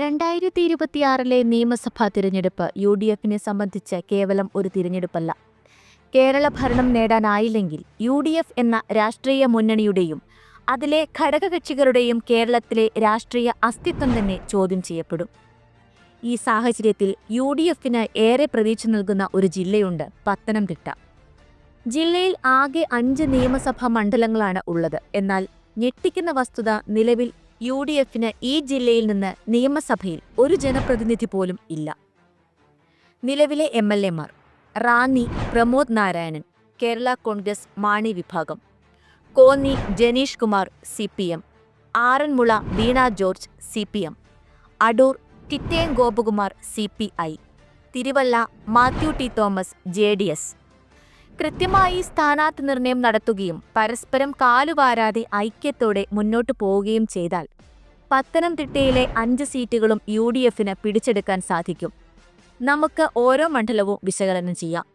രണ്ടായിരത്തി ഇരുപത്തിയാറിലെ നിയമസഭാ തിരഞ്ഞെടുപ്പ് യു ഡി എഫിനെ സംബന്ധിച്ച് കേവലം ഒരു തിരഞ്ഞെടുപ്പല്ല. കേരള ഭരണം നേടാനായില്ലെങ്കിൽ യു ഡി എഫ് എന്ന രാഷ്ട്രീയ മുന്നണിയുടെയും അതിലെ ഘടകകക്ഷികളുടെയും കേരളത്തിലെ രാഷ്ട്രീയ അസ്തിത്വം തന്നെ ചോദ്യം ചെയ്യപ്പെടും. ഈ സാഹചര്യത്തിൽ യു ഡി എഫിന് ഏറെ പ്രതീക്ഷ നൽകുന്ന ഒരു ജില്ലയുണ്ട് പത്തനംതിട്ട. ജില്ലയിൽ ആകെ അഞ്ച് നിയമസഭാ മണ്ഡലങ്ങളാണ് ഉള്ളത്. എന്നാൽ ഞെട്ടിക്കുന്ന വസ്തുത നിലവിൽ യു ഡി എഫിന് ഈ ജില്ലയിൽ നിന്ന് നിയമസഭയിൽ ഒരു ജനപ്രതിനിധി പോലും ഇല്ല. നിലവിലെ എം എൽ എമാർ റാന്നി പ്രമോദ് നാരായണൻ കേരള കോൺഗ്രസ് മാണി വിഭാഗം Konni Janeesh Kumar C P M Aranmula Veena George C P M Adoor ടിറ്റേൻ Gopakumar C P I Thiruvalla Mathew T Thomas J D S കൃത്യമായി സ്ഥാനാർത്ഥി നിർണയം നടത്തുകയും പരസ്പരം കാലുവാരാതെ ഐക്യത്തോടെ മുന്നോട്ടു പോവുകയും ചെയ്താൽ പത്തനംതിട്ടയിലെ അഞ്ച് സീറ്റുകളും യു ഡി എഫിന് പിടിച്ചെടുക്കാൻ സാധിക്കും. നമുക്ക് ഓരോ മണ്ഡലവും വിശകലനം ചെയ്യാം.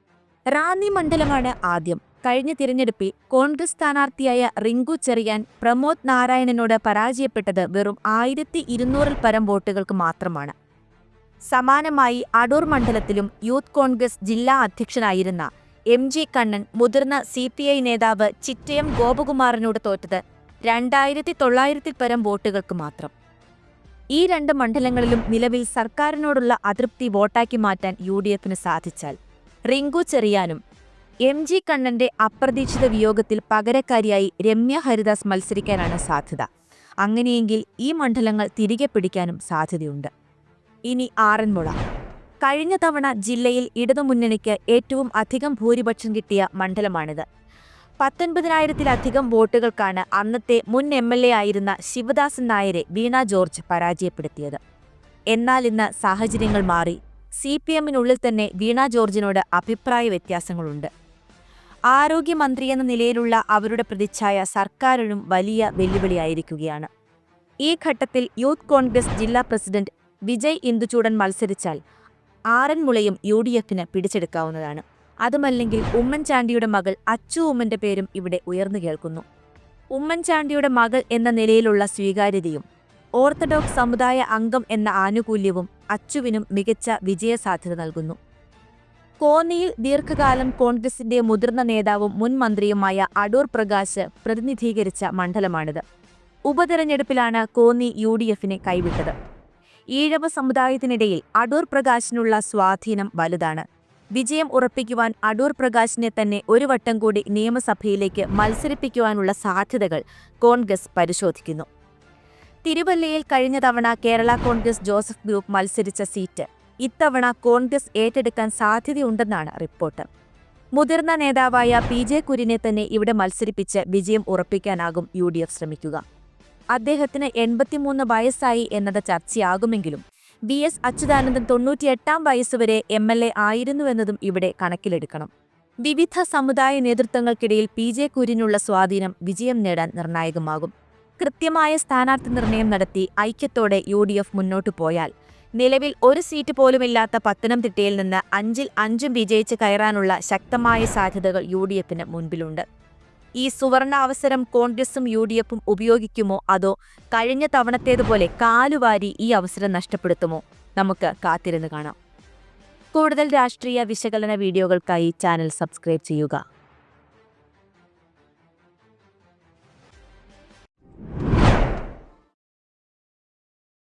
റാന്നി മണ്ഡലമാണ് ആദ്യം. കഴിഞ്ഞ തിരഞ്ഞെടുപ്പിൽ കോൺഗ്രസ് സ്ഥാനാർത്ഥിയായ റിങ്കു ചെറിയാൻ പ്രമോദ് നാരായണനോട് പരാജയപ്പെട്ടത് വെറും ആയിരത്തി ഇരുന്നൂറിൽ പരം വോട്ടുകൾക്ക് മാത്രമാണ്. സമാനമായി അടൂർ മണ്ഡലത്തിലും യൂത്ത് കോൺഗ്രസ് ജില്ലാ അധ്യക്ഷനായിരുന്ന എം ജി കണ്ണൻ മുതിർന്ന സി പി ഐ നേതാവ് ചിറ്റയം ഗോപകുമാറിനോട് തോറ്റത് രണ്ടായിരത്തി തൊള്ളായിരത്തിൽ പരം വോട്ടുകൾക്ക് മാത്രം. ഈ രണ്ട് മണ്ഡലങ്ങളിലും നിലവിൽ സർക്കാരിനോടുള്ള അതൃപ്തി വോട്ടാക്കി മാറ്റാൻ യു ഡി എഫിന് സാധിച്ചാൽ റിങ്കു ചെറിയാനും എം ജി കണ്ണന്റെ അപ്രതീക്ഷിത വിയോഗത്തിൽ പകരക്കാരിയായി രമ്യ ഹരിദാസ് മത്സരിക്കാനാണ് സാധ്യത. അങ്ങനെയെങ്കിൽ ഈ മണ്ഡലങ്ങൾ തിരികെ പിടിക്കാനും സാധ്യതയുണ്ട്. ഇനി ആറന്മുള. കഴിഞ്ഞ തവണ ജില്ലയിൽ ഇടതുമുന്നണിക്ക് ഏറ്റവും അധികം ഭൂരിപക്ഷം കിട്ടിയ മണ്ഡലമാണിത്. പത്തൊൻപതിനായിരത്തിലധികം വോട്ടുകൾക്കാണ് അന്നത്തെ മുൻ എം എൽ എ ആയിരുന്ന ശിവദാസൻ നായരെ വീണ ജോർജ് പരാജയപ്പെടുത്തിയത്. എന്നാൽ ഇന്ന് സാഹചര്യങ്ങൾ മാറി. സി പി എമ്മിനുള്ളിൽ തന്നെ വീണ ജോർജിനോട് അഭിപ്രായ വ്യത്യാസങ്ങളുണ്ട്. ആരോഗ്യമന്ത്രി എന്ന നിലയിലുള്ള അവരുടെ പ്രതിച്ഛായ സർക്കാരിനും വലിയ വെല്ലുവിളിയായിരിക്കുകയാണ്. ഈ ഘട്ടത്തിൽ യൂത്ത് കോൺഗ്രസ് ജില്ലാ പ്രസിഡന്റ് വിജയ് ഇന്ദുചൂടൻ മത്സരിച്ചാൽ ആറന്മുളയും യു ഡി എഫിന് പിടിച്ചെടുക്കാവുന്നതാണ്. അതുമല്ലെങ്കിൽ ഉമ്മൻചാണ്ടിയുടെ മകൾ അച്ചു ഉമ്മന്റെ പേരും ഇവിടെ ഉയർന്നു കേൾക്കുന്നു. ഉമ്മൻചാണ്ടിയുടെ മകൾ എന്ന നിലയിലുള്ള സ്വീകാര്യതയും ഓർത്തഡോക്സ് സമുദായ അംഗം എന്ന ആനുകൂല്യവും അച്ചുവിനും മികച്ച വിജയസാധ്യത നൽകുന്നു. കോന്നിയിൽ ദീർഘകാലം കോൺഗ്രസിന്റെ മുതിർന്ന നേതാവും മുൻ മന്ത്രിയുമായ അടൂർ പ്രകാശ് പ്രതിനിധീകരിച്ച മണ്ഡലമാണിത്. ഉപതെരഞ്ഞെടുപ്പിലാണ് കോന്നി യു ഡി എഫിനെ കൈവിട്ടത്. ഈഴവ സമുദായത്തിനിടയിൽ അടൂർ പ്രകാശിനുള്ള സ്വാധീനം വലുതാണ്. വിജയം ഉറപ്പിക്കുവാൻ അടൂർ പ്രകാശിനെ തന്നെ ഒരു വട്ടം കൂടി നിയമസഭയിലേക്ക് മത്സരിപ്പിക്കുവാനുള്ള സാധ്യതകൾ കോൺഗ്രസ് പരിശോധിക്കുന്നു. തിരുവല്ലയിൽ കഴിഞ്ഞ തവണ കേരള കോൺഗ്രസ് ജോസഫ് ഗ്രൂപ്പ് മത്സരിച്ച സീറ്റ്. ഇത്തവണ കോൺഗ്രസ് ഏറ്റെടുക്കാൻ സാധ്യതയുണ്ടെന്നാണ് റിപ്പോർട്ട്. മുതിർന്ന നേതാവായ പി ജെ കുര്യനെ തന്നെ ഇവിടെ മത്സരിപ്പിച്ച് വിജയം ഉറപ്പിക്കാനാകും യു ശ്രമിക്കുക. അദ്ദേഹത്തിന് എൺപത്തിമൂന്ന് വയസ്സായി എന്നത് ചർച്ചയാകുമെങ്കിലും വി എസ് അച്യുതാനന്ദൻ തൊണ്ണൂറ്റിയെട്ടാം വയസ്സുവരെ എം എൽ എ ആയിരുന്നുവെന്നതും ഇവിടെ കണക്കിലെടുക്കണം. വിവിധ സമുദായ നേതൃത്വങ്ങൾക്കിടയിൽ പി ജെ കുര്യനുള്ള സ്വാധീനം വിജയം നേടാൻ നിർണായകമാകും. കൃത്യമായ സ്ഥാനാർത്ഥി നിർണയം നടത്തി ഐക്യത്തോടെ യു ഡി എഫ് മുന്നോട്ടു പോയാൽ നിലവിൽ ഒരു സീറ്റ് പോലുമില്ലാത്ത പത്തനംതിട്ടയിൽ നിന്ന് അഞ്ചിൽ അഞ്ചും വിജയിച്ച് കയറാനുള്ള ശക്തമായ സാധ്യതകൾ യു ഡി എഫിന് മുൻപിലുണ്ട്. ഈ സുവർണ അവസരം കോൺഗ്രസും യു ഡി എഫും ഉപയോഗിക്കുമോ? അതോ കഴിഞ്ഞ തവണത്തേതുപോലെ കാലുവാരി ഈ അവസരം നഷ്ടപ്പെടുത്തുമോ? നമുക്ക് കാത്തിരുന്ന് കാണാം. കൂടുതൽ രാഷ്ട്രീയ വിശകലന വീഡിയോകൾക്കായി ചാനൽ സബ്സ്ക്രൈബ് ചെയ്യുക.